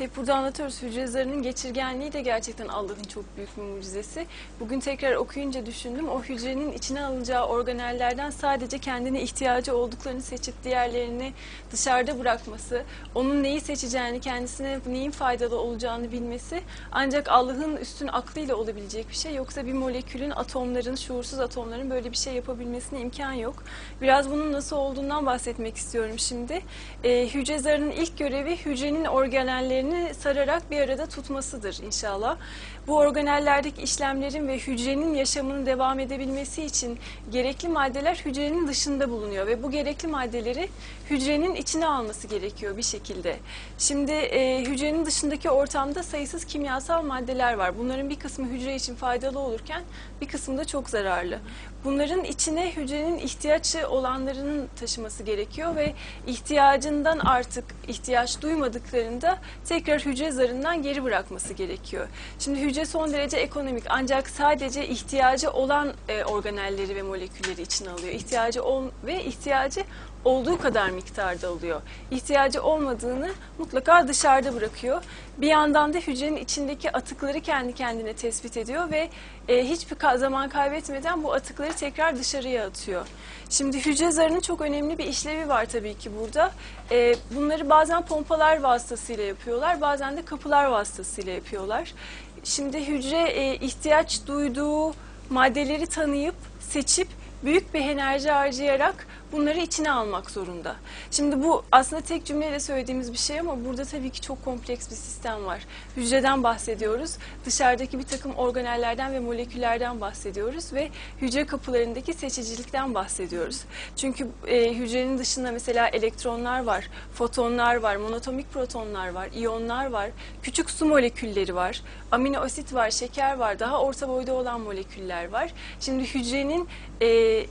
Hep burada anlatıyoruz hücre zarının geçirgenliği de gerçekten Allah'ın çok büyük bir mucizesi. Bugün tekrar okuyunca düşündüm o hücrenin içine alınacağı organellerden sadece kendine ihtiyacı olduklarını seçip diğerlerini dışarıda bırakması, onun neyi seçeceğini, kendisine neyin faydalı olacağını bilmesi ancak Allah'ın üstün aklıyla olabilecek bir şey. Yoksa bir molekülün atomların, şuursuz atomların böyle bir şey yapabilmesine imkan yok. Biraz bunun nasıl olduğundan bahsetmek istiyorum şimdi. Ee, hücre zarının ilk görevi hücrenin organellerini sararak bir arada tutmasıdır inşallah. Bu organellerdeki işlemlerin ve hücrenin yaşamının devam edebilmesi için gerekli maddeler hücrenin dışında bulunuyor ve bu gerekli maddeleri hücrenin içine alması gerekiyor bir şekilde. Şimdi e, hücrenin dışındaki ortamda sayısız kimyasal maddeler var. Bunların bir kısmı hücre için faydalı olurken bir kısmı da çok zararlı. Bunların içine hücrenin ihtiyaçı olanlarının taşıması gerekiyor ve ihtiyacından artık ihtiyaç duymadıklarında tekrar hücre zarından geri bırakması gerekiyor. Şimdi hücre son derece ekonomik ancak sadece ihtiyacı olan e, organelleri ve molekülleri içine alıyor. İhtiyacı ol ve ihtiyacı olduğu kadar miktarda alıyor. İhtiyacı olmadığını mutlaka dışarıda bırakıyor. Bir yandan da hücrenin içindeki atıkları kendi kendine tespit ediyor ve e, hiçbir zaman kaybetmeden bu atıkları tekrar dışarıya atıyor. Şimdi hücre zarının çok önemli bir işlevi var tabii ki burada. E, bunları bazen pompalar vasıtasıyla yapıyorlar, bazen de kapılar vasıtasıyla yapıyorlar. Şimdi hücre e, ihtiyaç duyduğu maddeleri tanıyıp, seçip büyük bir enerji harcayarak bunları içine almak zorunda. Şimdi bu aslında tek cümleyle söylediğimiz bir şey ama burada tabii ki çok kompleks bir sistem var. Hücreden bahsediyoruz, dışarıdaki bir takım organellerden ve moleküllerden bahsediyoruz ve hücre kapılarındaki seçicilikten bahsediyoruz. Çünkü e, hücrenin dışında mesela elektronlar var, fotonlar var, monotomik protonlar var, iyonlar var, küçük su molekülleri var, amino asit var, şeker var, daha orta boyda olan moleküller var. Şimdi hücrenin e, e,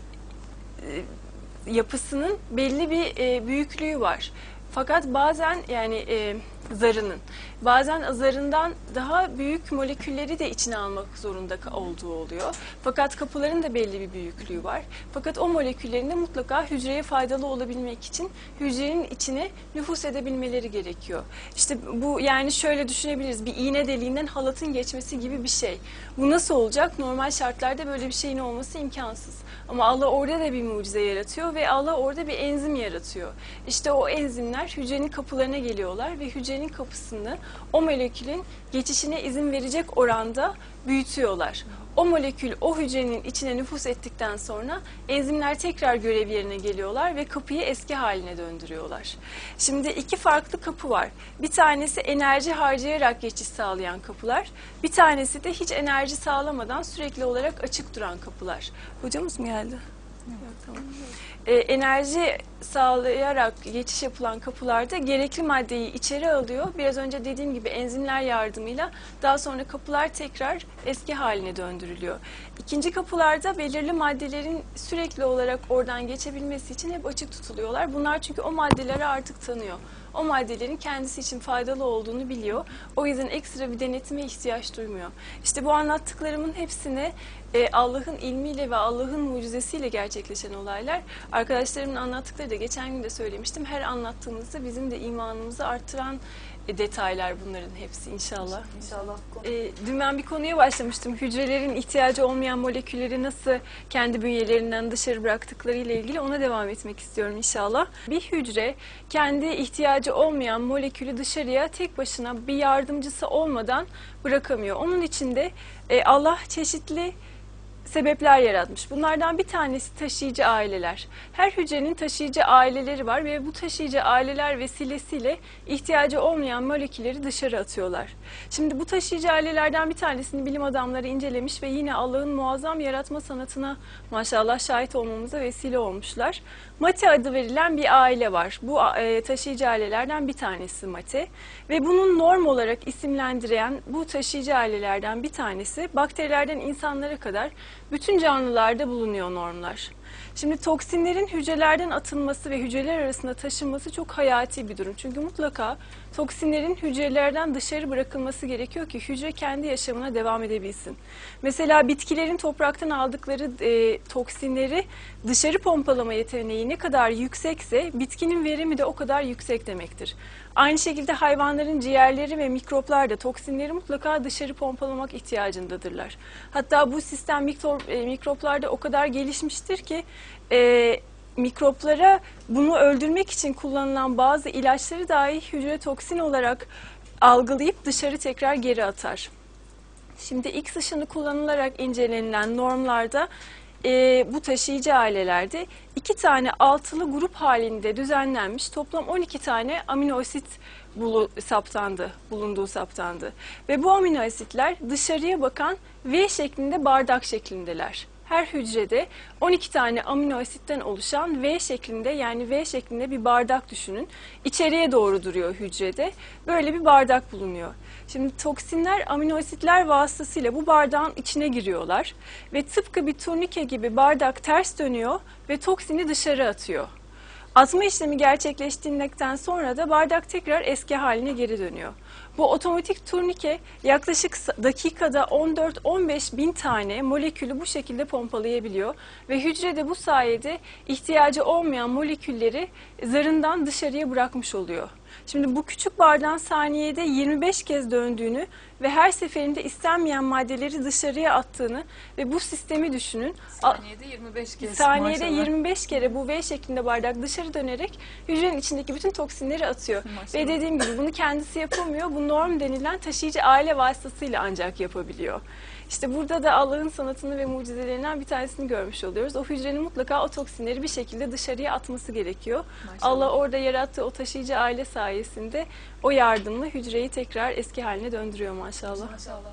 yapısının belli bir e, büyüklüğü var. Fakat bazen yani e, zarının bazen zarından daha büyük molekülleri de içine almak zorunda olduğu oluyor. Fakat kapıların da belli bir büyüklüğü var. Fakat o moleküllerin de mutlaka hücreye faydalı olabilmek için hücrenin içine nüfus edebilmeleri gerekiyor. İşte bu yani şöyle düşünebiliriz. Bir iğne deliğinden halatın geçmesi gibi bir şey. Bu nasıl olacak? Normal şartlarda böyle bir şeyin olması imkansız. Ama Allah orada da bir mucize yaratıyor ve Allah orada bir enzim yaratıyor. İşte o enzimler hücrenin kapılarına geliyorlar ve hücrenin kapısını o molekülün geçişine izin verecek oranda büyütüyorlar. O molekül o hücrenin içine nüfus ettikten sonra enzimler tekrar görev yerine geliyorlar ve kapıyı eski haline döndürüyorlar. Şimdi iki farklı kapı var. Bir tanesi enerji harcayarak geçiş sağlayan kapılar. Bir tanesi de hiç enerji sağlamadan sürekli olarak açık duran kapılar. Hocamız mı geldi? Ee, enerji sağlayarak geçiş yapılan kapılarda gerekli maddeyi içeri alıyor. Biraz önce dediğim gibi enzimler yardımıyla daha sonra kapılar tekrar eski haline döndürülüyor. İkinci kapılarda belirli maddelerin sürekli olarak oradan geçebilmesi için hep açık tutuluyorlar. Bunlar çünkü o maddeleri artık tanıyor. O maddelerin kendisi için faydalı olduğunu biliyor. O yüzden ekstra bir denetime ihtiyaç duymuyor. İşte bu anlattıklarımın hepsini e, Allah'ın ilmiyle ve Allah'ın mucizesiyle gerçekleşen olaylar. Arkadaşlarımın anlattıkları da geçen gün de söylemiştim. Her anlattığımızda bizim de imanımızı artıran e, detaylar bunların hepsi inşallah. İnşallah. E, dün ben bir konuya başlamıştım. Hücrelerin ihtiyacı olmayan molekülleri nasıl kendi bünyelerinden dışarı bıraktıkları ile ilgili ona devam etmek istiyorum inşallah. Bir hücre kendi ihtiyacı olmayan molekülü dışarıya tek başına bir yardımcısı olmadan bırakamıyor. Onun için de e, Allah çeşitli sebepler yaratmış. Bunlardan bir tanesi taşıyıcı aileler. Her hücrenin taşıyıcı aileleri var ve bu taşıyıcı aileler vesilesiyle ihtiyacı olmayan molekülleri dışarı atıyorlar. Şimdi bu taşıyıcı ailelerden bir tanesini bilim adamları incelemiş ve yine Allah'ın muazzam yaratma sanatına maşallah şahit olmamıza vesile olmuşlar. Mate adı verilen bir aile var. Bu e, taşıyıcı ailelerden bir tanesi Mate ve bunun norm olarak isimlendiren bu taşıyıcı ailelerden bir tanesi bakterilerden insanlara kadar bütün canlılarda bulunuyor normlar. Şimdi toksinlerin hücrelerden atılması ve hücreler arasında taşınması çok hayati bir durum. Çünkü mutlaka toksinlerin hücrelerden dışarı bırakılması gerekiyor ki hücre kendi yaşamına devam edebilsin. Mesela bitkilerin topraktan aldıkları e, toksinleri dışarı pompalama yeteneği ne kadar yüksekse bitkinin verimi de o kadar yüksek demektir. Aynı şekilde hayvanların ciğerleri ve mikroplar da toksinleri mutlaka dışarı pompalamak ihtiyacındadırlar. Hatta bu sistem mikro, e, mikroplarda o kadar gelişmiştir ki e, mikroplara bunu öldürmek için kullanılan bazı ilaçları dahi hücre toksin olarak algılayıp dışarı tekrar geri atar. Şimdi X ışını kullanılarak incelenilen normlarda e, bu taşıyıcı ailelerde iki tane altılı grup halinde düzenlenmiş toplam 12 tane amino asit bulu, saptandı, bulunduğu saptandı. Ve bu amino asitler dışarıya bakan V şeklinde bardak şeklindeler. Her hücrede 12 tane amino asitten oluşan V şeklinde yani V şeklinde bir bardak düşünün. İçeriye doğru duruyor hücrede. Böyle bir bardak bulunuyor. Şimdi toksinler amino asitler vasıtasıyla bu bardağın içine giriyorlar ve tıpkı bir turnike gibi bardak ters dönüyor ve toksini dışarı atıyor. Atma işlemi gerçekleştiğinden sonra da bardak tekrar eski haline geri dönüyor. Bu otomatik turnike yaklaşık dakikada 14-15 bin tane molekülü bu şekilde pompalayabiliyor ve hücrede bu sayede ihtiyacı olmayan molekülleri zarından dışarıya bırakmış oluyor. Şimdi bu küçük bardağın saniyede 25 kez döndüğünü ve her seferinde istenmeyen maddeleri dışarıya attığını ve bu sistemi düşünün. Saniyede 25 kez. Saniyede maşallah. 25 kere bu V şeklinde bardak dışarı dönerek hücrenin içindeki bütün toksinleri atıyor. Maşallah. Ve dediğim gibi bunu kendisi yapamıyor. Bu norm denilen taşıyıcı aile vasıtasıyla ancak yapabiliyor. İşte burada da Allah'ın sanatını ve mucizelerinden bir tanesini görmüş oluyoruz. O hücrenin mutlaka o toksinleri bir şekilde dışarıya atması gerekiyor. Maşallah. Allah orada yarattığı o taşıyıcı aile sayesinde o yardımla hücreyi tekrar eski haline döndürüyor maşallah. Maşallah.